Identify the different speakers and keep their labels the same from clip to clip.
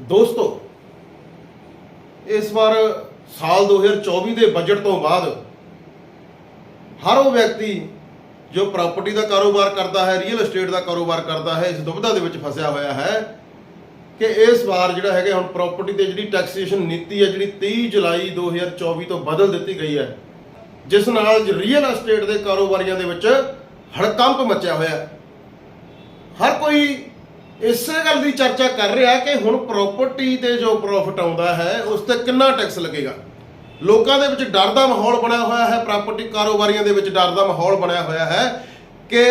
Speaker 1: ਦੋਸਤੋ, ਇਸ ਵਾਰ ਸਾਲ 2024 ਦੇ ਬਜਟ ਤੋਂ ਬਾਅਦ ਹਰ ਉਹ ਵਿਅਕਤੀ ਜੋ ਪ੍ਰਾਪਰਟੀ ਦਾ ਕਾਰੋਬਾਰ ਕਰਦਾ ਹੈ ਰੀਅਲ ਏਸਟੇਟ ਦਾ ਕਾਰੋਬਾਰ ਕਰਦਾ ਹੈ, ਇਸ ਦੁਬਿਧਾ ਦੇ ਵਿੱਚ ਫਸਿਆ ਹੋਇਆ ਹੈ ਕਿ ਇਸ ਵਾਰ ਜਿਹੜਾ ਹੈਗਾ ਹੁਣ ਪ੍ਰਾਪਰਟੀ ਤੇ ਜਿਹੜੀ ਟੈਕਸੇਸ਼ਨ ਨੀਤੀ ਹੈ, ਜਿਹੜੀ 23 ਜੁਲਾਈ 2024 ਤੋਂ ਬਦਲ ਦਿੱਤੀ ਗਈ ਹੈ, ਜਿਸ ਨਾਲ ਰੀਅਲ ਏਸਟੇਟ ਦੇ ਕਾਰੋਬਾਰੀਆਂ ਦੇ ਵਿੱਚ ਹੜਕੰਪ ਮਚਿਆ ਹੋਇਆ ਹੈ। ਹਰ ਕੋਈ ਇਸੇ ਗੱਲ ਦੀ ਚਰਚਾ ਕਰ ਰਿਹਾ ਕਿ ਹੁਣ ਪ੍ਰਾਪਰਟੀ ਤੇ ਜੋ ਪ੍ਰੋਫਿਟ ਆਉਂਦਾ ਹੈ ਉਸ ਤੇ ਕਿੰਨਾ ਟੈਕਸ ਲੱਗੇਗਾ? ਲੋਕਾਂ ਦੇ ਵਿੱਚ ਡਰ ਦਾ ਮਾਹੌਲ ਬਣਿਆ ਹੋਇਆ ਹੈ ਪ੍ਰਾਪਰਟੀ ਕਾਰੋਬਾਰੀਆਂ ਦੇ ਵਿੱਚ ਡਰ ਦਾ ਮਾਹੌਲ ਬਣਿਆ ਹੋਇਆ ਹੈ ਕਿ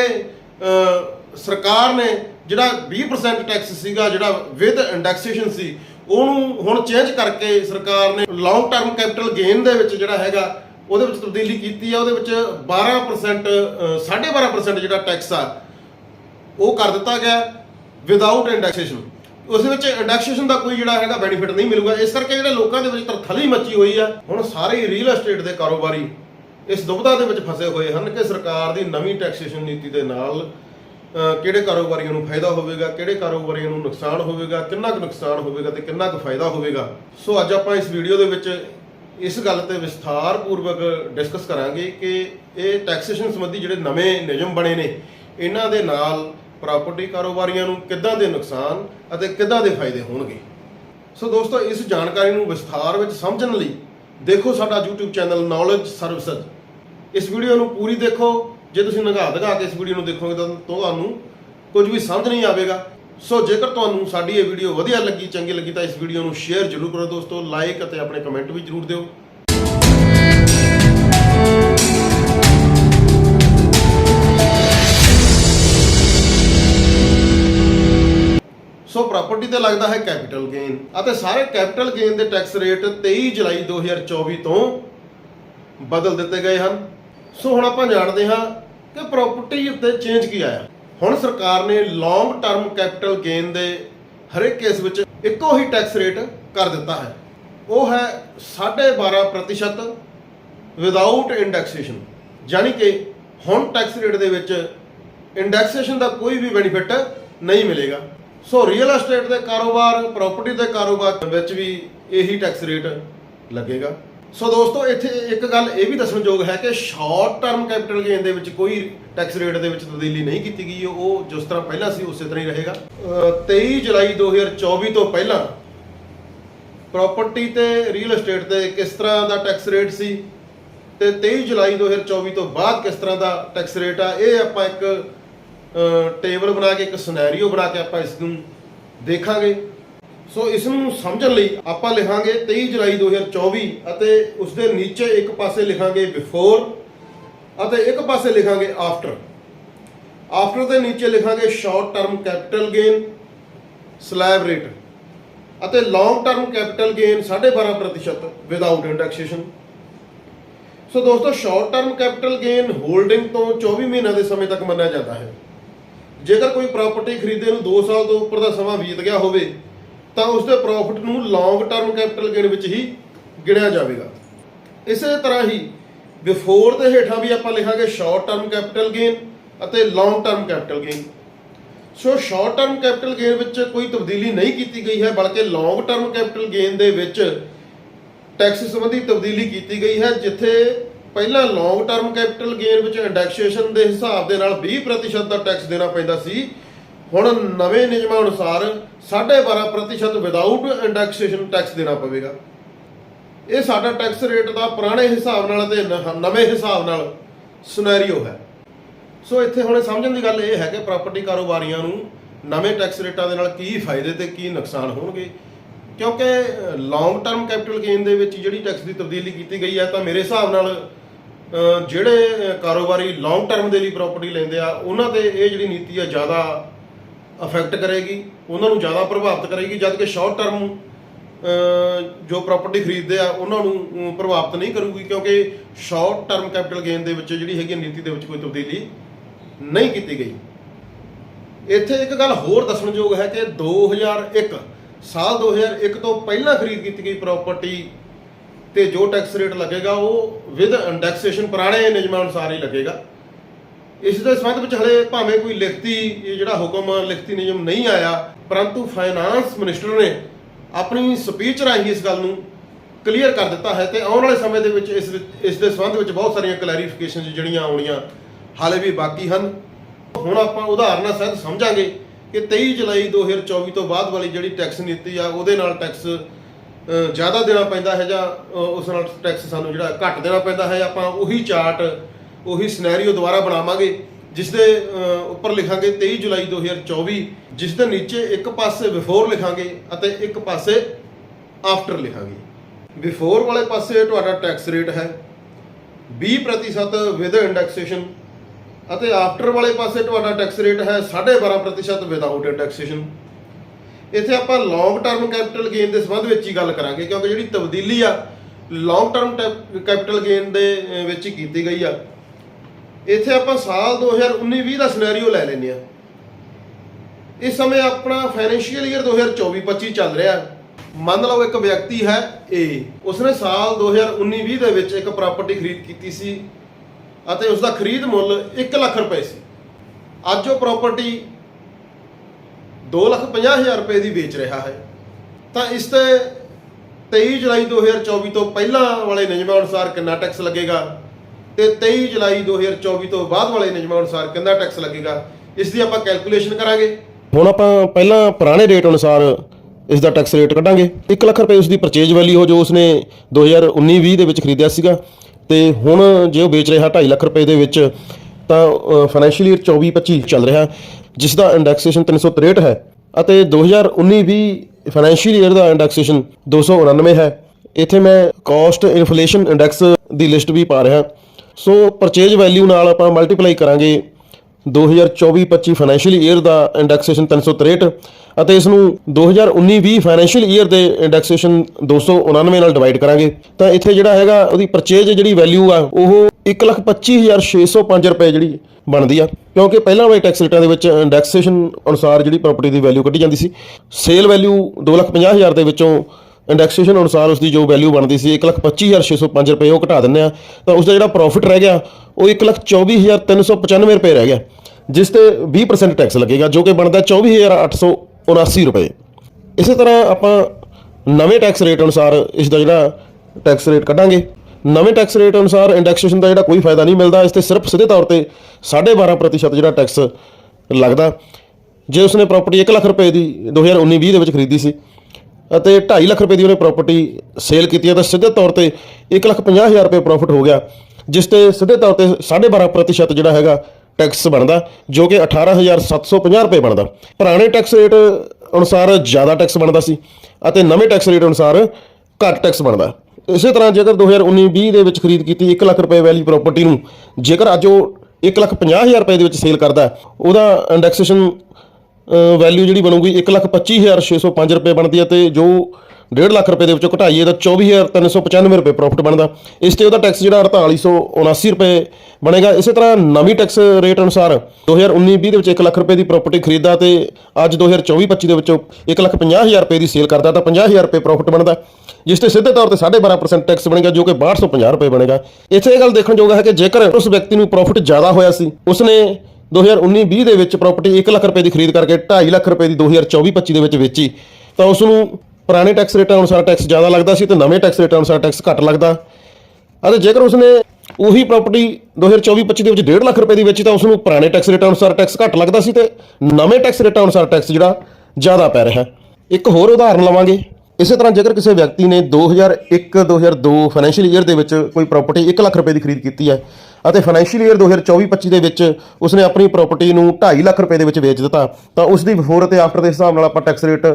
Speaker 1: ਸਰਕਾਰ ਨੇ ਜਿਹੜਾ 20% ਟੈਕਸ ਸੀਗਾ ਜਿਹੜਾ ਵਿਦ ਇੰਡੈਕਸੇਸ਼ਨ ਸੀ ਉਹਨੂੰ ਹੁਣ ਚੇਂਜ ਕਰਕੇ ਸਰਕਾਰ ਨੇ ਲੌਂਗ ਟਰਮ ਕੈਪੀਟਲ ਗੇਨ ਦੇ ਵਿੱਚ ਜਿਹੜਾ ਹੈਗਾ ਉਹਦੇ ਵਿੱਚ ਤਬਦੀਲੀ ਕੀਤੀ ਹੈ ਉਹਦੇ ਵਿੱਚ 12% ਅ, 12.5% ਜਿਹੜਾ ਟੈਕਸ ਆ ਉਹ ਕਰ ਦਿੱਤਾ ਗਿਆ। ਵਿਦਆਊਟ ਇੰਡੈਕਸੇਸ਼ਨ ਉਸ ਵਿੱਚ ਇੰਡੈਕਸੇਸ਼ਨ ਦਾ ਕੋਈ ਜਿਹੜਾ ਹੈਗਾ ਬੈਨੀਫਿਟ ਨਹੀਂ ਮਿਲੂਗਾ। ਇਸ ਕਰਕੇ ਜਿਹੜੇ ਲੋਕਾਂ ਦੇ ਵਿੱਚ ਤਰਥਲੀ ਮੱਚੀ ਹੋਈ ਆ, ਹੁਣ ਸਾਰੇ ਰੀਅਲ ਏਸਟੇਟ ਦੇ ਕਾਰੋਬਾਰੀ ਇਸ ਦੁਬਿਧਾ ਦੇ ਵਿੱਚ ਫਸੇ ਹੋਏ ਹਨ ਕਿ ਸਰਕਾਰ ਦੀ ਨਵੀਂ ਟੈਕਸੇਸ਼ਨ ਨੀਤੀ ਦੇ ਨਾਲ ਕਿਹੜੇ ਕਾਰੋਬਾਰੀਆਂ ਨੂੰ ਫਾਇਦਾ ਹੋਵੇਗਾ, ਕਿਹੜੇ ਕਾਰੋਬਾਰੀਆਂ ਨੂੰ ਨੁਕਸਾਨ ਹੋਵੇਗਾ, ਕਿੰਨਾ ਕੁ ਨੁਕਸਾਨ ਹੋਵੇਗਾ ਤੇ ਕਿੰਨਾ ਕੁ ਫਾਇਦਾ ਹੋਵੇਗਾ। ਸੋ ਅੱਜ ਆਪਾਂ ਇਸ ਵੀਡੀਓ ਦੇ ਵਿੱਚ ਇਸ ਗੱਲ ਤੇ ਵਿਸਥਾਰ ਪੂਰਵਕ ਡਿਸਕਸ ਕਰਾਂਗੇ ਕਿ ਇਹ ਟੈਕਸੇਸ਼ਨ ਸੰਬੰਧੀ ਜਿਹੜੇ ਨਵੇਂ ਨਿਯਮ ਬਣੇ ਨੇ, ਇਹਨਾਂ ਦੇ ਨਾਲ ਪ੍ਰਾਪਰਟੀ ਕਾਰੋਬਾਰੀਆਂ ਨੂੰ ਕਿੱਦਾਂ ਦੇ ਨੁਕਸਾਨ ਅਤੇ ਕਿੱਦਾਂ ਦੇ ਫਾਇਦੇ ਹੋਣਗੇ? ਸੋ ਦੋਸਤੋ, ਇਸ ਜਾਣਕਾਰੀ ਨੂੰ ਵਿਸਥਾਰ ਵਿੱਚ ਸਮਝਣ ਲਈ ਦੇਖੋ ਸਾਡਾ YouTube ਚੈਨਲ ਨੌਲੇਜ ਸਰਵਿਸਜ਼ ਇਸ ਵੀਡੀਓ ਨੂੰ ਪੂਰੀ ਦੇਖੋ। ਜੇ ਤੁਸੀਂ ਨਿਗਾਹ ਦਿਖਾ ਕੇ ਇਸ ਵੀਡੀਓ ਨੂੰ ਦੇਖੋਗੇ ਤਾਂ ਤੁਹਾਨੂੰ ਕੁਝ ਵੀ ਸਮਝ ਨਹੀਂ ਆਵੇਗਾ। ਸੋ ਜੇਕਰ ਤੁਹਾਨੂੰ ਸਾਡੀ ਇਹ ਵੀਡੀਓ ਵਧੀਆ ਲੱਗੀ, ਚੰਗੀ ਲੱਗੀ ਤਾਂ ਇਸ ਵੀਡੀਓ ਨੂੰ ਸ਼ੇਅਰ ਜ਼ਰੂਰ ਕਰੋ ਦੋਸਤੋ। ਲਾਈਕ ਅਤੇ ਆਪਣੇ ਕਮੈਂਟ ਵੀ ਜ਼ਰੂਰ ਦਿਓ। ਪ੍ਰਾਪਰਟੀ ਤੇ ਲੱਗਦਾ ਹੈ ਕੈਪੀਟਲ ਗੇਨ ਅਤੇ ਸਾਰੇ ਕੈਪੀਟਲ ਗੇਨ ਦੇ ਟੈਕਸ ਰੇਟ 23 ਜੁਲਾਈ 2024 ਤੋਂ ਬਦਲ ਦਿੱਤੇ ਗਏ ਹਨ। ਸੋ ਹੁਣ ਆਪਾਂ ਜਾਣਦੇ ਹਾਂ ਕਿ ਪ੍ਰਾਪਰਟੀ ਉੱਤੇ ਚੇਂਜ ਕੀ ਆਇਆ। ਹੁਣ ਸਰਕਾਰ ਨੇ ਲੌਂਗ ਟਰਮ ਕੈਪੀਟਲ ਗੇਨ ਦੇ ਹਰੇਕ ਕੇਸ ਵਿੱਚ ਇੱਕੋ ਹੀ ਟੈਕਸ ਰੇਟ ਕਰ ਦਿੱਤਾ ਹੈ। ਉਹ ਹੈ 12.5% ਵਿਦਆਊਟ ਇੰਡੈਕਸੇਸ਼ਨ ਯਾਨੀ ਕਿ ਹੁਣ ਟੈਕਸ ਰੇਟ ਦੇ ਵਿੱਚ ਇੰਡੈਕਸੇਸ਼ਨ ਦਾ ਕੋਈ ਵੀ ਬੈਨੀਫਿਟ ਨਹੀਂ ਮਿਲੇਗਾ। ਸੋ ਰੀਅਲ ਏਸਟੇਟ ਦੇ ਕਾਰੋਬਾਰ ਪ੍ਰਾਪਰਟੀ ਦੇ ਕਾਰੋਬਾਰ ਵਿੱਚ ਵੀ ਇਹੀ ਟੈਕਸ ਰੇਟ ਲੱਗੇਗਾ। ਸੋ ਦੋਸਤੋ, ਇੱਥੇ ਇੱਕ ਗੱਲ ਇਹ ਵੀ ਦੱਸਣਯੋਗ ਹੈ ਕਿ ਸ਼ਾਰਟ ਟਰਮ ਕੈਪੀਟਲ ਗੇਨ ਦੇ ਵਿੱਚ ਕੋਈ ਟੈਕਸ ਰੇਟ ਦੇ ਵਿੱਚ ਤਬਦੀਲੀ ਨਹੀਂ ਕੀਤੀ ਗਈ। ਉਹ ਜਿਸ ਤਰ੍ਹਾਂ ਪਹਿਲਾਂ ਸੀ, ਉਸੇ ਤਰ੍ਹਾਂ ਹੀ ਰਹੇਗਾ। ਅਹ 23 ਜੁਲਾਈ 2024 ਤੋਂ ਪਹਿਲਾਂ ਪ੍ਰਾਪਰਟੀ ਤੇ ਰੀਅਲ ਏਸਟੇਟ ਤੇ ਕਿਸ ਤਰ੍ਹਾਂ ਦਾ ਟੈਕਸ ਰੇਟ ਸੀ ਤੇ 23 ਜੁਲਾਈ 2024 ਤੋਂ ਬਾਅਦ ਕਿਸ ਤਰ੍ਹਾਂ ਦਾ ਟੈਕਸ ਰੇਟ ਆ, ਇਹ ਆਪਾਂ ਇੱਕ ਟੇਬਲ ਬਣਾ ਕੇ ਇੱਕ ਸਿਨੈਰੀਓ ਬਣਾ ਕੇ ਆਪਾਂ ਇਸ ਨੂੰ ਦੇਖਾਂਗੇ। ਸੋ ਇਸ ਨੂੰ ਸਮਝਣ ਲਈ ਆਪਾਂ ਲਿਖਾਂਗੇ 23 ਜੁਲਾਈ 2024 ਅਤੇ ਉਸ ਦੇ ਨੀਚੇ ਇੱਕ ਪਾਸੇ ਲਿਖਾਂਗੇ ਬਿਫੋਰ ਅਤੇ ਇੱਕ ਪਾਸੇ ਲਿਖਾਂਗੇ ਆਫਟਰ ਆਫਟਰ ਦੇ ਨੀਚੇ ਲਿਖਾਂਗੇ short term capital gain slab rate ਅਤੇ long term capital gain 12.5% without indexation so ਦੋਸਤੋ short term capital gain holding ਤੋਂ 24 ਮਹੀਨਿਆਂ ਦੇ ਸਮੇਂ ਤੱਕ ਮੰਨਿਆ ਜਾਂਦਾ ਹੈ। ਜੇਕਰ ਕੋਈ ਪ੍ਰਾਪਰਟੀ ਖਰੀਦੇ ਨੂੰ 2 ਸਾਲ ਤੋਂ ਉੱਪਰ ਦਾ ਸਮਾਂ ਬੀਤ ਗਿਆ ਹੋਵੇ, ਤਾਂ ਉਸ ਦੇ ਪ੍ਰੋਫਿਟ ਨੂੰ ਲੌਂਗ ਟਰਮ ਕੈਪੀਟਲ ਗੇਨ ਵਿੱਚ ਹੀ ਗਿਣਿਆ ਜਾਵੇਗਾ। ਇਸੇ ਤਰ੍ਹਾਂ ਹੀ ਬਿਫੋਰ ਦੇ ਹੇਠਾਂ ਵੀ ਆਪਾਂ ਲਿਖਾਂਗੇ ਸ਼ਾਰਟ ਟਰਮ ਕੈਪੀਟਲ ਗੇਨ ਅਤੇ long term capital gain so short term capital gain ਵਿੱਚ ਕੋਈ ਤਬਦੀਲੀ ਨਹੀਂ ਕੀਤੀ ਗਈ ਹੈ, ਬਲਕਿ ਲੌਂਗ ਟਰਮ ਕੈਪੀਟਲ ਗੇਨ ਦੇ ਵਿੱਚ ਟੈਕਸ ਸੰਬੰਧੀ ਤਬਦੀਲੀ ਕੀਤੀ ਗਈ ਹੈ, ਜਿੱਥੇ ਪਹਿਲਾਂ ਲੌਂਗ ਟਰਮ ਕੈਪੀਟਲ ਗੇਨ ਵਿੱਚ ਇੰਡੈਕਸੇਸ਼ਨ ਦੇ ਹਿਸਾਬ ਦੇ ਨਾਲ 20% ਦਾ ਟੈਕਸ ਦੇਣਾ ਪੈਂਦਾ ਸੀ। ਹੁਣ ਨਵੇਂ ਨਿਯਮਾਂ ਅਨੁਸਾਰ 12.5% ਵਿਦਆਊਟ ਇੰਡੈਕਸੇਸ਼ਨ ਟੈਕਸ ਦੇਣਾ ਪਵੇਗਾ। ਇਹ ਸਾਡਾ ਟੈਕਸ ਰੇਟ ਦਾ ਪੁਰਾਣੇ ਹਿਸਾਬ ਨਾਲ ਤੇ ਨਵੇਂ ਹਿਸਾਬ ਨਾਲ ਸਿਨੈਰੀਓ ਹੈ। ਸੋ ਇੱਥੇ ਹੁਣ ਸਮਝਣ ਦੀ ਗੱਲ ਇਹ ਹੈ ਕਿ ਪ੍ਰਾਪਰਟੀ ਕਾਰੋਬਾਰੀਆਂ ਨੂੰ ਨਵੇਂ ਟੈਕਸ ਰੇਟਾਂ ਦੇ ਨਾਲ ਕੀ ਫਾਇਦੇ ਤੇ ਕੀ ਨੁਕਸਾਨ ਹੋਣਗੇ। ਕਿਉਂਕਿ ਲੌਂਗ ਟਰਮ ਕੈਪੀਟਲ ਗੇਨ ਦੇ ਵਿੱਚ ਜਿਹੜੀ ਟੈਕਸ ਦੀ ਤਬਦੀਲੀ ਕੀਤੀ ਗਈ ਹੈ ਤਾਂ ਮੇਰੇ ਹਿਸਾਬ ਨਾਲ ਜਿਹੜੇ ਕਾਰੋਬਾਰੀ ਲੌਂਗ ਟਰਮ ਦੇ ਲਈ ਪ੍ਰਾਪਰਟੀ ਲੈਂਦੇ ਆ, ਉਹਨਾਂ ਤੇ ਇਹ ਜਿਹੜੀ ਨੀਤੀ ਆ ਜ਼ਿਆਦਾ ਅਫੈਕਟ ਕਰੇਗੀ, ਉਹਨਾਂ ਨੂੰ ਜ਼ਿਆਦਾ ਪ੍ਰਭਾਵਿਤ ਕਰੇਗੀ, ਜਦ ਕਿ ਸ਼ਾਰਟ ਟਰਮ ਜੋ ਪ੍ਰਾਪਰਟੀ ਖਰੀਦਦੇ ਆ, ਉਹਨਾਂ ਨੂੰ ਪ੍ਰਭਾਵਿਤ ਨਹੀਂ ਕਰੂਗੀ, ਕਿਉਂਕਿ ਸ਼ਾਰਟ ਟਰਮ ਕੈਪੀਟਲ ਗੇਨ ਦੇ ਵਿੱਚ ਜਿਹੜੀ ਹੈਗੀ ਆ ਨੀਤੀ ਦੇ ਵਿੱਚ ਕੋਈ ਤਬਦੀਲੀ ਨਹੀਂ ਕੀਤੀ ਗਈ। ਇੱਥੇ ਇੱਕ ਗੱਲ ਹੋਰ ਦੱਸਣਯੋਗ ਹੈ ਕਿ 2001 ਸਾਲ 2001 ਤੋਂ ਪਹਿਲਾਂ ਖਰੀਦ ਕੀਤੀ ਗਈ ਪ੍ਰਾਪਰਟੀ ਤੇ ਜੋ ਟੈਕਸ ਰੇਟ ਲੱਗੇਗਾ ਉਹ ਵਿਦ ਇੰਡੈਕਸੇਸ਼ਨ ਪੁਰਾਣੇ ਨਿਯਮਾਂ ਅਨੁਸਾਰ ਹੀ ਲੱਗੇਗਾ। ਇਸ ਦੇ ਸੰਬੰਧ ਵਿੱਚ ਹਲੇ ਭਾਵੇਂ ਕੋਈ ਲਿਖਤੀ, ਇਹ ਜਿਹੜਾ ਹੁਕਮ, ਲਿਖਤੀ ਨਿਯਮ ਨਹੀਂ ਆਇਆ, ਪਰੰਤੂ ਫਾਈਨਾਂਸ ਮਿਨਿਸਟਰ ਨੇ ਆਪਣੀ ਸਪੀਚ ਰਾਹੀਂ ਇਸ ਗੱਲ ਨੂੰ ਕਲੀਅਰ ਕਰ ਦਿੱਤਾ ਹੈ ਤੇ ਆਉਣ ਵਾਲੇ ਸਮੇਂ ਦੇ ਵਿੱਚ ਇਸ ਇਸ ਦੇ ਸੰਬੰਧ ਵਿੱਚ ਬਹੁਤ ਸਾਰੀਆਂ ਕਲੈਰੀਫਿਕੇਸ਼ਨਸ ਜਿਹੜੀਆਂ ਆਉਣੀਆਂ ਹਾਲੇ ਵੀ ਬਾਕੀ ਹਨ। ਹੁਣ ਆਪਾਂ ਉਦਾਹਰਨਾਂ ਸਹਿਤ ਸਮਝਾਂਗੇ ਕਿ 23 ਜੁਲਾਈ 2024 ਤੋਂ ਬਾਅਦ ਵਾਲੀ ਜਿਹੜੀ ਟੈਕਸ ਨੀਤੀ ਆ, ਉਹਦੇ ਨਾਲ ਟੈਕਸ ਜ਼ਿਆਦਾ ਦੇਣਾ ਪੈਂਦਾ ਹੈ ਜਾਂ ਉਸ ਨਾਲ ਟੈਕਸ ਸਾਨੂੰ ਜਿਹੜਾ ਘੱਟ ਦੇਣਾ ਪੈਂਦਾ ਹੈ, ਆਪਾਂ ਉਹੀ ਚਾਰਟ ਉਹੀ ਸਿਨੈਰੀਓ ਦੁਬਾਰਾ ਬਣਾਵਾਂਗੇ, ਜਿਸ ਦੇ ਉੱਪਰ ਲਿਖਾਂਗੇ 23 ਜੁਲਾਈ 2024 ਜਿਸ ਦੇ ਨੀਚੇ ਇੱਕ ਪਾਸੇ ਬਿਫੋਰ ਲਿਖਾਂਗੇ ਅਤੇ ਇੱਕ ਪਾਸੇ ਆਫਟਰ ਲਿਖਾਂਗੇ। ਬਿਫੋਰ ਵਾਲੇ ਪਾਸੇ ਤੁਹਾਡਾ ਟੈਕਸ ਰੇਟ ਹੈ 20% ਵਿਦ ਇੰਡੈਕਸੇਸ਼ਨ ਅਤੇ ਆਫਟਰ ਵਾਲੇ ਪਾਸੇ ਤੁਹਾਡਾ ਟੈਕਸ ਰੇਟ ਹੈ 12.5% ਵਿਦਆਊਟ ਟੈਕਸੇਸ਼ਨ ਇੱਥੇ ਆਪਾਂ ਲੌਂਗ ਟਰਮ ਕੈਪੀਟਲ ਗੇਨ ਦੇ ਸੰਬੰਧ ਵਿੱਚ ਹੀ ਗੱਲ ਕਰਾਂਗੇ, ਕਿਉਂਕਿ ਜਿਹੜੀ ਤਬਦੀਲੀ ਆ ਲੌਂਗ ਟਰਮ ਕੈਪੀਟਲ ਗੇਨ ਦੇ ਵਿੱਚ ਹੀ ਕੀਤੀ ਗਈ ਆ। ਇੱਥੇ ਆਪਾਂ ਸਾਲ 2019-20 ਦਾ ਸਿਨੈਰੀਓ ਲੈ ਲੈਂਦੇ ਆ ਇਸ ਸਮੇਂ ਆਪਣਾ ਫਾਈਨੈਂਸ਼ੀਅਲ ਈਅਰ 2024-25 ਚੱਲ ਰਿਹਾ। ਮੰਨ ਲਓ ਇੱਕ ਵਿਅਕਤੀ ਹੈ A, ਉਸਨੇ ਸਾਲ 2019-20 ਦੇ ਵਿੱਚ ਇੱਕ ਪ੍ਰਾਪਰਟੀ ਖਰੀਦ ਕੀਤੀ ਸੀ। ਅਤੇ ਉਸ ਦਾ ਖਰੀਦ ਮੁੱਲ 1 ਲੱਖ ਰੁਪਏ ਸੀ। ਅੱਜ ਉਹ ਪ੍ਰਾਪਰਟੀ 2,50,000 ਰੁਪਏ ਦੀ ਵੇਚ ਰਿਹਾ ਹੈ। ਤਾਂ ਇਸ ਤੇ 23 ਜੁਲਾਈ 2024 ਤੋਂ ਪਹਿਲਾਂ ਵਾਲੇ ਨਿਯਮਾਂ ਅਨੁਸਾਰ ਕਿੰਨਾ ਟੈਕਸ ਲੱਗੇਗਾ ਤੇ 23 ਜੁਲਾਈ 2024 ਤੋਂ ਬਾਅਦ ਵਾਲੇ ਨਿਯਮਾਂ ਅਨੁਸਾਰ ਕਿੰਨਾ ਟੈਕਸ ਲੱਗੇਗਾ ਇਸ ਦੀ ਆਪਾਂ ਕੈਲਕੂਲੇਸ਼ਨ ਕਰਾਂਗੇ। ਹੁਣ ਆਪਾਂ ਪਹਿਲਾਂ ਪੁਰਾਣੇ ਰੇਟ ਅਨੁਸਾਰ ਇਸ ਦਾ ਟੈਕਸ ਰੇਟ ਕੱਢਾਂਗੇ। 1 ਲੱਖ ਰੁਪਏ ਉਸ ਦੀ ਪਰਚੇਜ ਵੈਲਿਊ ਜੋ ਉਸਨੇ 2019-20 ਦੇ ਵਿੱਚ ਖਰੀਦਿਆ ਸੀਗਾ। ਤੇ ਹੁਣ ਜੇ ਉਹ ਵੇਚ ਰਿਹਾ 2.5 ਲੱਖ ਰੁਪਏ ਦੇ ਵਿੱਚ, ਤਾਂ ਫਾਈਨੈਂਸ਼ੀਅਲ ਈਅਰ 24-25 ਚੱਲ ਰਿਹਾ, ਜਿਸ ਦਾ ਇੰਡੈਕਸੇਸ਼ਨ 363 ਹੈ ਅਤੇ 2019-20 ਫਾਈਨੈਂਸ਼ੀਅਲ ਈਅਰ ਦਾ ਇੰਡੈਕਸੇਸ਼ਨ 299 ਹੈ। ਇੱਥੇ ਮੈਂ ਕਾਸਟ ਇਨਫਲੇਸ਼ਨ ਇੰਡੈਕਸ ਦੀ ਲਿਸਟ ਵੀ ਪਾ ਰਿਹਾ। ਸੋ ਪਰਚੇਜ ਵੈਲਿਊ ਨਾਲ ਆਪਾਂ ਮਲਟੀਪਲਾਈ ਕਰਾਂਗੇ। 2024-25 ਫਾਈਨੈਂਸ਼ੀਅਲ ਈਅਰ ਦਾ ਇੰਡੈਕਸੇਸ਼ਨ 363 ਅਤੇ ਇਸ ਨੂੰ 2019-20 ਫਾਈਨੈਂਸ਼ੀਅਲ ਈਅਰ ਦੇ ਇੰਡੈਕਸੇਸ਼ਨ 299 ਨਾਲ ਡਿਵਾਈਡ ਕਰਾਂਗੇ। ਤਾਂ ਇੱਥੇ ਜਿਹੜਾ ਹੈਗਾ ਉਹਦੀ ਪਰਚੇਜ ਜਿਹੜੀ ਵੈਲਿਊ ਆ, ਉਹ 125605 ਰੁਪਏ ਜਿਹੜੀ ਬਣਦੀ ਆ। ਕਿਉਂਕਿ ਪਹਿਲਾਂ ਵਾਲੇ ਟੈਕਸ ਰੇਟਾਂ ਦੇ ਵਿੱਚ ਇੰਡੈਕਸੇਸ਼ਨ ਅਨੁਸਾਰ ਜਿਹੜੀ ਪ੍ਰਾਪਰਟੀ ਦੀ ਵੈਲਿਊ ਕੱਢੀ ਜਾਂਦੀ ਸੀ। ਸੇਲ ਵੈਲਿਊ 250000 ਦੇ ਵਿੱਚੋਂ ਇੰਡੈਕਸੇਸ਼ਨ ਅਨੁਸਾਰ ਉਸ ਦੀ ਜੋ ਵੈਲਿਊ ਬਣਦੀ ਸੀ 125605 ਰੁਪਏ ਉਹ ਘਟਾ ਦਿੰਦੇ ਆ। ਤਾਂ ਉਸ ਦਾ ਜਿਹੜਾ ਪ੍ਰੋਫਿਟ ਰਹਿ ਗਿਆ, ਉਹ 124395 ਰੁਪਏ ਰਹਿ ਗਿਆ। ਜਿਸ ਤੇ 20% ਟੈਕਸ ਲੱਗੇਗਾ, ਜੋ ਕਿ ਬਣਦਾ 24879 ਰੁਪਏ। ਇਸੇ ਤਰ੍ਹਾਂ ਆਪਾਂ ਨਵੇਂ ਟੈਕਸ ਰੇਟ ਅਨੁਸਾਰ ਇਸ ਦਾ ਜਿਹੜਾ ਟੈਕਸ ਰੇਟ ਕੱਢਾਂਗੇ। ਨਵੇਂ ਟੈਕਸ ਰੇਟ ਅਨੁਸਾਰ ਇੰਡੈਕਸੇਸ਼ਨ ਦਾ ਜਿਹੜਾ ਕੋਈ ਫਾਇਦਾ ਨਹੀਂ ਮਿਲਦਾ ਇਸ ਤੇ ਸਿਰਫ ਸਿੱਧੇ ਤੌਰ ਤੇ 12.5% ਜਿਹੜਾ ਟੈਕਸ ਲੱਗਦਾ। ਜੇ ਉਸਨੇ ਪ੍ਰਾਪਰਟੀ 1 ਲੱਖ ਰੁਪਏ ਦੀ 2019-20 ਦੇ ਵਿੱਚ ਖਰੀਦੀ ਸੀ ਅਤੇ 2.5 ਲੱਖ ਰੁਪਏ ਦੀ ਉਹਨੇ ਪ੍ਰਾਪਰਟੀ ਸੇਲ ਕੀਤੀ ਹੈ ਤਾਂ ਸਿੱਧੇ ਤੌਰ ਤੇ 1,50,000 ਰੁਪਏ ਪ੍ਰੋਫਿਟ ਹੋ ਗਿਆ ਜਿਸ ਤੇ ਸਿੱਧੇ ਤੌਰ ਤੇ 12.5% ਜਿਹੜਾ ਹੈਗਾ ਟੈਕਸ ਬਣਦਾ ਜੋ ਕਿ 18750 ਰੁਪਏ ਬਣਦਾ। ਪੁਰਾਣੇ ਟੈਕਸ ਰੇਟ ਅਨੁਸਾਰ ਜ਼ਿਆਦਾ ਟੈਕਸ ਬਣਦਾ ਸੀ ਅਤੇ ਨਵੇਂ ਟੈਕਸ ਰੇਟ ਅਨੁਸਾਰ ਘੱਟ ਟੈਕਸ ਬਣਦਾ। ਇਸੇ ਤਰ੍ਹਾਂ ਜੇਕਰ 2019-20 ਦੇ ਵਿੱਚ ਖਰੀਦ ਕੀਤੀ 1 ਲੱਖ ਰੁਪਏ ਵੈਲੀ ਪ੍ਰਾਪਰਟੀ ਨੂੰ ਜੇਕਰ ਅੱਜ ਉਹ 1,50,000 ਰੁਪਏ ਦੇ ਵਿੱਚ ਸੇਲ ਕਰਦਾ ਉਹਦਾ ਇੰਡੈਕਸੇਸ਼ਨ ਵੈਲਿਊ ਜਿਹੜੀ ਬਣੂਗੀ 125605 ਰੁਪਏ ਬਣਦੀ ਹੈ ਤੇ ਜੋ 1.5 ਲੱਖ ਰੁਪਏ ਦੇ ਵਿੱਚੋਂ ਘਟਾਈਏ ਤਾਂ 24395 ਰੁਪਏ ਪ੍ਰੋਫਿਟ ਬਣਦਾ। ਇਸ ਤੇ ਉਹਦਾ ਟੈਕਸ ਜਿਹੜਾ 4879 ਰੁਪਏ ਬਣੇਗਾ। ਇਸੇ ਤਰ੍ਹਾਂ ਨਵੀਂ ਟੈਕਸ ਰੇਟ ਅਨੁਸਾਰ 2019-20 ਦੇ ਵਿੱਚ 1 ਲੱਖ ਰੁਪਏ ਦੀ ਪ੍ਰਾਪਰਟੀ ਖਰੀਦਾ ਤੇ ਅੱਜ 2024-25 ਦੇ ਵਿੱਚੋਂ 1,50,000 ਰੁਪਏ ਦੀ ਸੇਲ ਕਰਦਾ ਤਾਂ 50000 ਰੁਪਏ ਪ੍ਰੋਫਿਟ ਬਣਦਾ। ਜਿਸ ਤੇ ਸਿੱਧੇ ਤੌਰ ਤੇ 12.5% ਟੈਕਸ ਬਣੇਗਾ ਜੋ ਕਿ 6250 ਰੁਪਏ ਬਣੇਗਾ। ਇੱਥੇ ਇਹ ਗੱਲ ਦੇਖਣ ਯੋਗ ਹੈ ਕਿ ਜੇਕਰ ਉਸ ਵਿਅਕਤੀ ਨੂੰ ਪ੍ਰੋਫਿਟ ਜ਼ਿਆਦਾ ਹੋਇਆ ਸੀ ਉਸਨੇ 2019-20 ਦੇ ਵਿੱਚ ਪ੍ਰਾਪਰਟੀ 1 ਲੱਖ ਰੁਪਏ ਦੀ ਖਰੀਦ ਕਰਕੇ 2.5 ਲੱਖ ਰੁਪਏ ਦੀ 2024-25 ਦੇ ਵਿੱਚ ਵੇਚੀ ਤਾਂ ਉਸ ਨੂੰ ਪੁਰਾਣੇ ਟੈਕਸ ਰੇਟਾਂ ਅਨੁਸਾਰ ਟੈਕਸ ਜ਼ਿਆਦਾ ਲੱਗਦਾ ਸੀ ਤੇ ਨਵੇਂ ਟੈਕਸ ਰੇਟਾਂ ਅਨੁਸਾਰ ਟੈਕਸ ਘੱਟ ਲੱਗਦਾ। ਅਤੇ ਜੇਕਰ ਉਸਨੇ ਉਹੀ ਪ੍ਰਾਪਰਟੀ 2024-25 ਦੇ ਵਿੱਚ 1.5 ਲੱਖ ਰੁਪਏ ਦੀ ਵੇਚੀ ਤਾਂ ਉਸ ਨੂੰ ਪੁਰਾਣੇ ਟੈਕਸ ਰੇਟਾਂ ਅਨੁਸਾਰ ਟੈਕਸ ਘੱਟ ਲੱਗਦਾ ਸੀ ਤੇ ਨਵੇਂ ਟੈਕਸ ਰੇਟਾਂ ਅਨੁਸਾਰ ਟੈਕਸ ਜਿਹੜਾ ਜ਼ਿਆਦਾ ਪੈ ਰਿਹਾ। ਇੱਕ ਹੋਰ ਉਦਾਹਰਨ ਲਵਾਂਗੇ। ਇਸੇ ਤਰ੍ਹਾਂ ਜੇਕਰ ਕਿਸੇ ਵਿਅਕਤੀ ਨੇ 2001-2002 ਫਾਈਨੈਂਸ਼ੀਅਲ ਈਅਰ ਦੇ ਵਿੱਚ ਕੋਈ ਪ੍ਰਾਪਰਟੀ 1 ਲੱਖ ਰੁਪਏ ਦੀ ਖਰੀਦ ਕੀਤੀ ਹੈ ਅਤੇ ਫਾਈਨੈਂਸ਼ੀਅਲ ਈਅਰ 2024-25 ਦੇ ਵਿੱਚ ਉਸਨੇ ਆਪਣੀ ਪ੍ਰਾਪਰਟੀ ਨੂੰ 2.5 ਲੱਖ ਰੁਪਏ ਦੇ ਵਿੱਚ ਵੇਚ ਦਿੱਤਾ। ਤਾਂ ਉਸ ਦੀ ਬਿਫੋਰ ਅਤੇ ਆਫਟਰ ਦੇ ਹਿਸਾਬ ਨਾਲ ਆਪਾਂ ਟੈਕਸ ਰੇਟ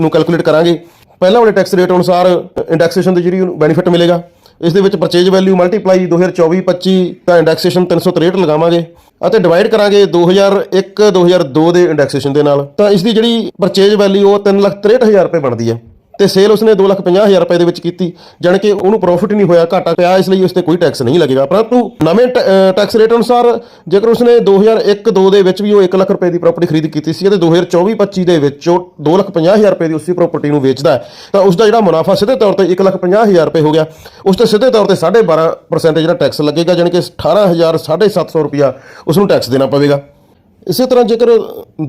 Speaker 1: ਨੂੰ ਕੈਲਕੂਲੇਟ ਕਰਾਂਗੇ। ਪਹਿਲਾਂ ਵਾਲੇ ਟੈਕਸ ਰੇਟ ਅਨੁਸਾਰ ਇੰਡੈਕਸੇਸ਼ਨ ਦੀ ਜਿਹੜੀ ਬੈਨੀਫਿਟ ਮਿਲੇਗਾ। ਇਸ ਦੇ ਵਿੱਚ ਪਰਚੇਜ ਵੈਲਿਊ ਮਲਟੀਪਲਾਈ 2024-25 ਦਾ ਇੰਡੈਕਸੇਸ਼ਨ 363 ਲਗਾਵਾਂਗੇ ਅਤੇ ਡਿਵਾਈਡ ਕਰਾਂਗੇ 2001-2002 ਦੇ ਇੰਡੈਕਸੇਸ਼ਨ ਦੇ ਨਾਲ। ਤਾਂ ਇਸ ਦੀ ਜਿਹੜੀ ਪਰਚੇਜ ਵੈਲਿਊ ਉਹ 363000 ਰੁਪਏ ਬਣਦੀ ਹੈ। ਤੇ ਸੇਲ ਉਸਨੇ 250000 ਰੁਪਏ ਦੇ ਵਿੱਚ ਕੀਤੀ, ਜਾਣੀ ਕਿ ਉਹਨੂੰ ਪ੍ਰੋਫਿਟ ਨਹੀਂ ਹੋਇਆ, ਘਾਟਾ ਪਿਆ, ਇਸ ਲਈ ਉਸ ਤੇ ਕੋਈ ਟੈਕਸ ਨਹੀਂ ਲੱਗੇਗਾ। ਪਰੰਤੂ ਨਵੇਂ ਟੈਕਸ ਰੇਟ ਅਨੁਸਾਰ ਜੇਕਰ ਉਸਨੇ 2001-2 ਦੇ ਵਿੱਚ ਵੀ ਉਹ 1 ਲੱਖ ਰੁਪਏ ਦੀ ਪ੍ਰਾਪਰਟੀ ਖਰੀਦ ਕੀਤੀ ਸੀ ਅਤੇ 2024-25 ਦੇ ਵਿੱਚ ਉਹ 250000 ਰੁਪਏ ਦੀ ਉਸੇ ਪ੍ਰਾਪਰਟੀ ਨੂੰ ਵੇਚਦਾ ਹੈ, ਤਾਂ ਉਸ ਦਾ ਜਿਹੜਾ ਮੁਨਾਫਾ ਸਿੱਧੇ ਤੌਰ ਤੇ 150000 ਰੁਪਏ ਹੋ ਗਿਆ। ਉਸ ਤੇ ਸਿੱਧੇ ਤੌਰ ਤੇ 12.5% ਜਿਹੜਾ ਟੈਕਸ ਲੱਗੇਗਾ, ਜਾਣੀ ਕਿ 18000 750 ਰੁਪਇਆ ਉਸ ਨੂੰ ਟੈਕਸ ਦੇਣਾ ਪਵੇਗਾ। ਇਸੇ ਤਰ੍ਹਾਂ ਜੇਕਰ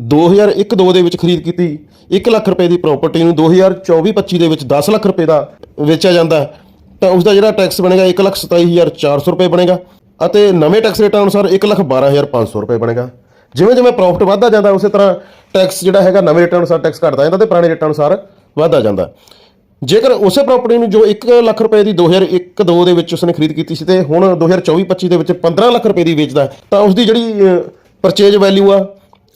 Speaker 1: 2001-2 ਦੇ ਵਿੱਚ ਖਰੀਦ ਕੀਤੀ 1 ਲੱਖ ਰੁਪਏ ਦੀ ਪ੍ਰਾਪਰਟੀ ਨੂੰ 2024-25 ਦੇ ਵਿੱਚ 10 ਲੱਖ ਰੁਪਏ ਦਾ ਵੇਚਿਆ ਜਾਂਦਾ ਤਾਂ ਉਸ ਦਾ ਜਿਹੜਾ ਟੈਕਸ ਬਣੇਗਾ 127400 ਰੁਪਏ ਬਣੇਗਾ ਅਤੇ ਨਵੇਂ ਟੈਕਸ ਰੇਟਾਂ ਅਨੁਸਾਰ 112500 ਰੁਪਏ ਬਣੇਗਾ। ਜਿਵੇਂ ਜਿਵੇਂ ਪ੍ਰੋਫਿਟ ਵਧਦਾ ਜਾਂਦਾ, ਉਸੇ ਤਰ੍ਹਾਂ ਟੈਕਸ ਜਿਹੜਾ ਹੈਗਾ ਨਵੇਂ ਰੇਟਾਂ ਅਨੁਸਾਰ ਟੈਕਸ ਘਟਦਾ ਜਾਂਦਾ ਤੇ ਪੁਰਾਣੇ ਰੇਟਾਂ ਅਨੁਸਾਰ ਵਧਦਾ ਜਾਂਦਾ। ਜੇਕਰ ਉਸੇ ਪ੍ਰਾਪਰਟੀ ਨੂੰ ਜੋ 1 ਲੱਖ ਰੁਪਏ ਦੀ 2001-2 ਦੇ ਵਿੱਚ ਉਸਨੇ ਖਰੀਦ ਕੀਤੀ ਸੀ ਤੇ ਹੁਣ 2024-25 ਦੇ ਵਿੱਚ 15 ਲੱਖ ਰੁਪਏ ਦੀ ਵੇਚਦਾ ਤਾਂ ਉਸ ਦੀ ਜਿਹੜੀ ਪਰਚੇਜ ਵੈਲਿਊ ਆ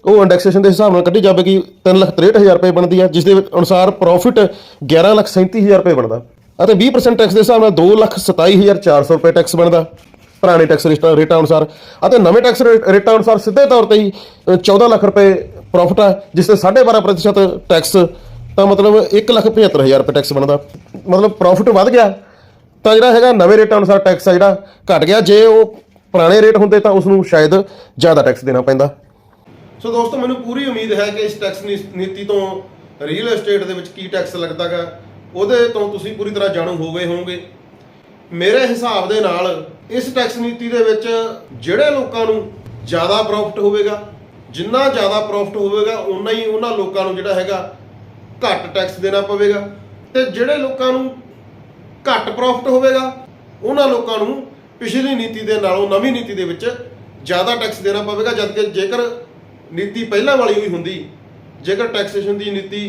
Speaker 1: ਉਹ ਇੰਡੈਕਸੇਸ਼ਨ ਦੇ ਹਿਸਾਬ ਨਾਲ ਕੱਢੀ ਜਾਵੇਗੀ 363000 ਰੁਪਏ ਬਣਦੀ ਆ ਜਿਸ ਦੇ ਅਨੁਸਾਰ ਪ੍ਰੋਫਿਟ 1137000 ਰੁਪਏ ਬਣਦਾ। ਅਤੇ 20% ਟੈਕਸ ਦੇ ਹਿਸਾਬ ਨਾਲ 227400 ਰੁਪਏ ਟੈਕਸ ਬਣਦਾ ਪੁਰਾਣੇ ਟੈਕਸ ਰੇਟਾਂ ਰੇਟਾਂ ਅਨੁਸਾਰ। ਅਤੇ ਨਵੇਂ ਟੈਕਸ ਰੇ- ਰੇਟਾਂ ਅਨੁਸਾਰ ਸਿੱਧੇ ਤੌਰ ਤੇ ਹੀ ਅ, 14 ਲੱਖ ਰੁਪਏ ਪ੍ਰੋਫਿਟ ਆ ਜਿਸ ਤੇ 12.5% ਟੈਕਸ ਤਾਂ ਮਤਲਬ 175000 ਰੁਪਏ ਟੈਕਸ ਬਣਦਾ। ਮਤਲਬ ਪ੍ਰੋਫਿਟ ਵੱਧ ਗਿਆ। ਤਾਂ ਜਿਹੜਾ ਹੈਗਾ ਨਵੇਂ ਰੇਟਾਂ ਅਨੁਸਾਰ ਟੈਕਸ ਆ ਜਿਹੜਾ ਘਟ ਗਿਆ। ਜੇ ਉਹ ਪੁਰਾਣੇ ਰੇਟ ਹੁੰਦੇ ਤਾਂ ਉਸ ਨੂੰ ਸ਼ਾਇਦ ਜ਼ਿਆਦਾ ਟੈਕਸ ਦੇਣਾ ਪੈਂਦਾ। ਸੋ ਦੋਸਤੋ, ਮੈਨੂੰ ਪੂਰੀ ਉਮੀਦ ਹੈ ਕਿ ਇਸ ਟੈਕਸ ਨੀ- ਨੀਤੀ ਤੋਂ ਰੀਅਲ ਏਸਟੇਟ ਦੇ ਵਿੱਚ ਕੀ ਟੈਕਸ ਲੱਗਦਾਗਾ, ਉਹਦੇ ਤੋਂ ਤੁਸੀਂ ਪੂਰੀ ਤਰ੍ਹਾਂ ਜਾਣੂ ਹੋ ਗਏ ਹੋਵੋਗੇ। ਮੇਰੇ ਹਿਸਾਬ ਦੇ ਨਾਲ ਇਸ ਟੈਕਸ ਨੀਤੀ ਦੇ ਵਿੱਚ ਜਿਹੜੇ ਲੋਕਾਂ ਨੂੰ ਜ਼ਿਆਦਾ ਪ੍ਰੋਫਿਟ ਹੋਵੇਗਾ, ਜਿੰਨਾ ਜ਼ਿਆਦਾ ਪ੍ਰੋਫਿਟ ਹੋਵੇਗਾ ਉਨਾ ਹੀ ਉਹਨਾਂ ਲੋਕਾਂ ਨੂੰ ਜਿਹੜਾ ਹੈਗਾ ਘੱਟ ਟੈਕਸ ਦੇਣਾ ਪਵੇਗਾ। ਤੇ ਜਿਹੜੇ ਲੋਕਾਂ ਨੂੰ ਘੱਟ ਪ੍ਰੋਫਿਟ ਹੋਵੇਗਾ, ਉਹਨਾਂ ਲੋਕਾਂ ਨੂੰ ਪਿਛਲੀ ਨੀਤੀ ਦੇ ਨਾਲੋਂ ਨਵੀਂ ਨੀਤੀ ਦੇ ਵਿੱਚ ਜ਼ਿਆਦਾ ਟੈਕਸ ਦੇਣਾ ਪਵੇਗਾ ਜਦਕਿ ਜੇਕਰ ਨੀਤੀ ਪਹਿਲਾਂ ਵਾਲੀ ਹੋਈ ਹੁੰਦੀ ਜੇਕਰ ਟੈਕਸੇਸ਼ਨ ਦੀ ਨੀਤੀ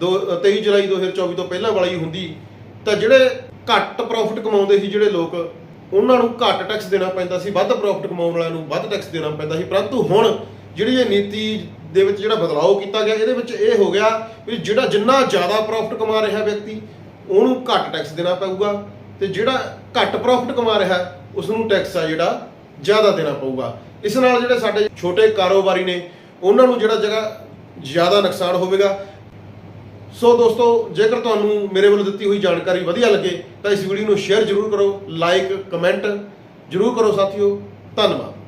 Speaker 1: ਦੋ- ਅ, 23 ਜੁਲਾਈ 2024 ਤੋਂ ਪਹਿਲਾਂ ਵਾਲੀ ਹੁੰਦੀ ਤਾਂ ਜਿਹੜੇ ਘੱਟ ਪ੍ਰੋਫਿਟ ਕਮਾਉਂਦੇ ਸੀ ਜਿਹੜੇ ਲੋਕ ਉਹਨਾਂ ਨੂੰ ਘੱਟ ਟੈਕਸ ਦੇਣਾ ਪੈਂਦਾ ਸੀ ਵੱਧ ਪ੍ਰੋਫਿਟ ਕਮਾਉਣ ਵਾਲਿਆਂ ਨੂੰ ਵੱਧ ਟੈਕਸ ਦੇਣਾ ਪੈਂਦਾ ਸੀ। ਪਰੰਤੂ ਹੁਣ ਜਿਹੜੀ ਇਹ ਨੀਤੀ ਦੇ ਵਿੱਚ ਜਿਹੜਾ ਬਦਲਾਅ ਕੀਤਾ ਗਿਆ ਇਹਦੇ ਵਿੱਚ ਇਹ ਹੋ ਗਿਆ ਵੀ ਜਿਹੜਾ ਜਿੰਨਾ ਜ਼ਿਆਦਾ ਪ੍ਰੋਫਿਟ ਕਮਾ ਰਿਹਾ ਵਿਅਕਤੀ ਉਹਨੂੰ ਘੱਟ ਟੈਕਸ ਦੇਣਾ ਪਊਗਾ ਤੇ ਜਿਹੜਾ ਘੱਟ ਪ੍ਰੋਫਿਟ ਕਮਾ ਰਿਹਾ ਉਸ ਨੂੰ ਟੈਕਸ ਆ ਜਿਹੜਾ ਜ਼ਿਆਦਾ ਦੇਣਾ ਪਊਗਾ। ਇਸ ਨਾਲ ਜਿਹੜੇ ਸਾਡੇ ਛੋਟੇ ਕਾਰੋਬਾਰੀ ਨੇ, ਉਹਨਾਂ ਨੂੰ ਜਿਹੜਾ ਜਗ੍ਹਾ ਜ਼ਿਆਦਾ ਨੁਕਸਾਨ ਹੋਵੇਗਾ। ਸੋ ਦੋਸਤੋ, ਜੇਕਰ ਤੁਹਾਨੂੰ ਮੇਰੇ ਵੱਲੋਂ ਦਿੱਤੀ ਹੋਈ ਜਾਣਕਾਰੀ ਵਧੀਆ ਲੱਗੇ, ਤਾਂ ਇਸ ਵੀਡੀਓ ਨੂੰ ਸ਼ੇਅਰ ਜ਼ਰੂਰ ਕਰੋ ਲਾਈਕ ਕਮੈਂਟ ਜ਼ਰੂਰ ਕਰੋ ਸਾਥੀਓ। ਧੰਨਵਾਦ।